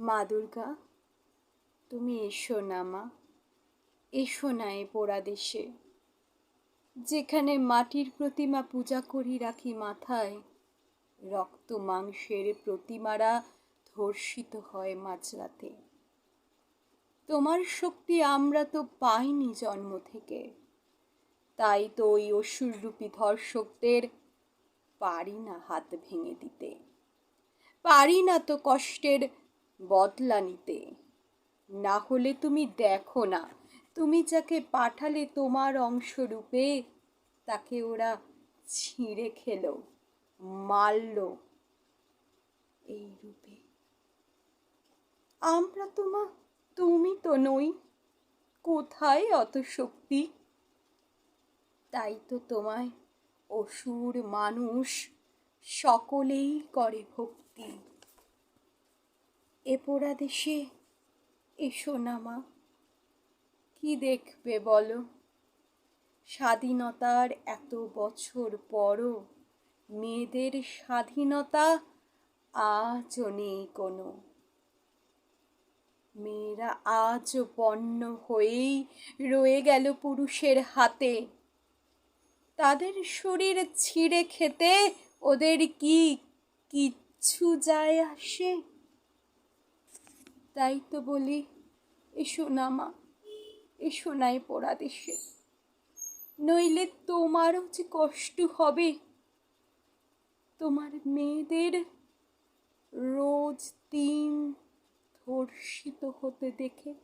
মা দুর্গা, তুমি এসো না মা, এসো না এ পোড়া দেশে। যেখানে মাটির প্রতিমা পূজা করি রাখি মাথায়, রক্ত মাংসের প্রতিমারা ধর্ষিত হয় মাঝরাতে। তোমার শক্তি আমরা তো পাইনি জন্ম থেকে, তাই তো ওই অসুররূপী ধর্ষকদের পারি না হাত ভেঙে দিতে। পারি না তো কষ্টের বদলা নিতে। না হলে তুমি দেখো না। তুমি যাকে পাঠালে তোমার অংশরূপে, তাকে ওরা ছিঁড়ে খেলো, মারল এই রূপে। আমরা তোমা তুমি তো নই। কোথায় অত শক্তি? তাই তো তোমায় অসুর মানুষ সকলেই করে ভক্তি। এ পোড়া দেশে এসো না মা। কি দেখবে বলো? স্বাধীনতার এত বছর পরও মেয়েদের স্বাধীনতা আজও নেই কোনো। মেয়েরা আজও পণ্য হয়েই রয়ে গেল পুরুষের হাতে। তাদের শরীর ছিঁড়ে খেতে ওদের কি, কিচ্ছু যায় আসে? তাই তো বলি, এসো না মা, এসো নাই পোড়া দেশে। নইলে তোমারও যে কষ্ট হবে, তোমার মেয়েদের রোজ দিন ধর্ষিত হতে দেখে।